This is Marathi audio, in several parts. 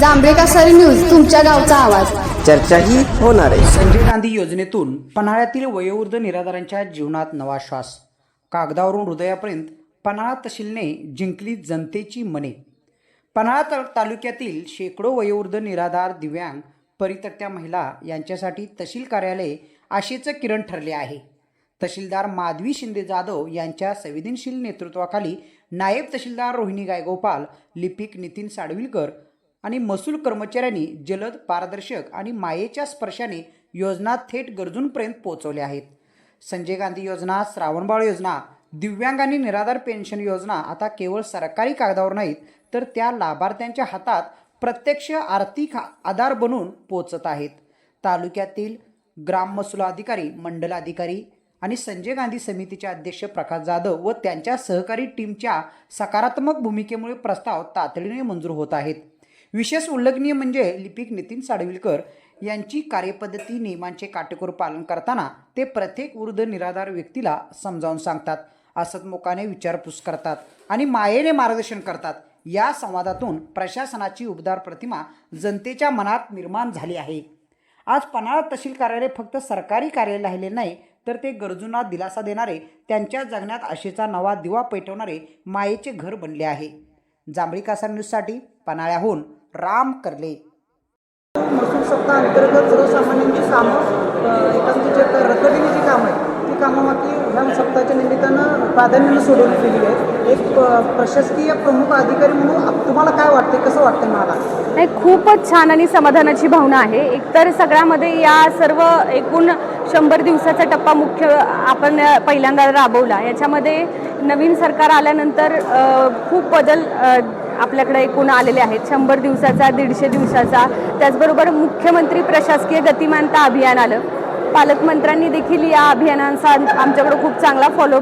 जांभेका सरी न्यूज तुमच्या गावचा आवाज. चर्चाही होणार आहे. संजय गांधी योजनेतून पन्हाळ्यातील वयोवृद्ध निराधारांच्या जीवनात नवा श्वास. कागदावरून हृदयापर्यंत पन्हाळा तहसीलने जिंकली जनतेची मने. पन्हाळा ता- तालुक्यातील शेकडो वयोवृद्ध निराधार दिव्यांग परितक्त्या महिला यांच्यासाठी तहसील कार्यालय आशेचं किरण ठरले आहे. तहसीलदार माधवी शिंदे जाधव यांच्या संवेदनशील नेतृत्वाखाली नायब तहसीलदार रोहिणी गायगोपाल लिपिक नितीन साडविलकर आणि महसूल कर्मचाऱ्यांनी जलद पारदर्शक आणि मायेच्या स्पर्शाने योजना थेट गरजूंपर्यंत पोहोचवल्या आहेत. संजय गांधी योजना श्रावणबाळ योजना दिव्यांग आणि निराधार पेन्शन योजना आता केवळ सरकारी कागदावर नाहीत तर त्या लाभार्थ्यांच्या हातात प्रत्यक्ष आर्थिक आधार बनून पोचत आहेत. तालुक्यातील ग्राम महसूल अधिकारी मंडल अधिकारी आणि संजय गांधी समितीचे अध्यक्ष प्रकाश जाधव व त्यांच्या सहकारी टीमच्या सकारात्मक भूमिकेमुळे प्रस्ताव तातडीने मंजूर होत आहेत. विशेष उल्लेखनीय म्हणजे लिपिक नितीन साडविलकर यांची कार्यपद्धती नियमांचे काटेकोर पालन करताना ते प्रत्येक वृद्ध निराधार व्यक्तीला समजावून सांगतात असतमुखाने विचारपूस करतात आणि मायेने मार्गदर्शन करतात. या संवादातून प्रशासनाची उबदार प्रतिमा जनतेच्या मनात निर्माण झाली आहे. आज पन्हाळा तहसील कार्यालय फक्त सरकारी कार्यालय राहिले नाही तर ते गरजूंना दिलासा देणारे त्यांच्या जगण्यात आशेचा नवा दिवा पेटवणारे मायेचे घर बनले आहे. जांभळी कासार न्यूजसाठी पन्हाळ्याहून राम करले. महसूल सप्ताह अंतर्गत सर्वसामान्यांची कामं एखादी जे क- रखडलेली जी कामं आहेत ती कामं मात्र ह्या सप्ताहाच्या निमित्तानं प्राधान्यानं सोडवली गेलेली आहेत. एक प्रशासकीय प्रमुख अधिकारी म्हणून तुम्हाला काय वाटते कसं वाटतं मला? नाही खूपच छान आणि समाधानाची भावना आहे. एकतर सगळ्यामध्ये या सर्व एकूण शंभर दिवसाचा टप्पा मुख्य आपण पहिल्यांदा राबवला. याच्यामध्ये नवीन सरकार आल्यानंतर खूप बदल आपल्याकडे एकूण आलेले आहेत. शंभर दिवसाचा दीडशे दिवसाचा. त्याचबरोबर मुख्यमंत्री प्रशासकीय गतिमानता अभियान आलं. पालकमंत्र्यांनी देखील या अभियानांचा आमच्याकडं खूप चांगला फॉलो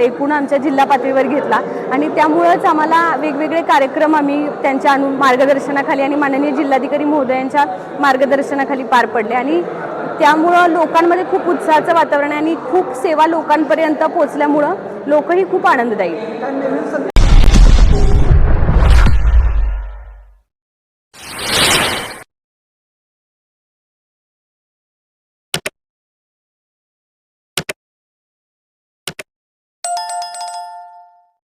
एकूण आमच्या जिल्हा पातळीवर घेतला. आणि त्यामुळंच आम्हाला वेगवेगळे कार्यक्रम आम्ही त्यांच्या अनु मार्गदर्शनाखाली आणि माननीय जिल्हाधिकारी महोदयांच्या मार्गदर्शनाखाली पार पडले. आणि त्यामुळं लोकांमध्ये खूप उत्साहाचं वातावरण आहे आणि खूप सेवा लोकांपर्यंत पोचल्यामुळं लोकही खूप आनंददायी.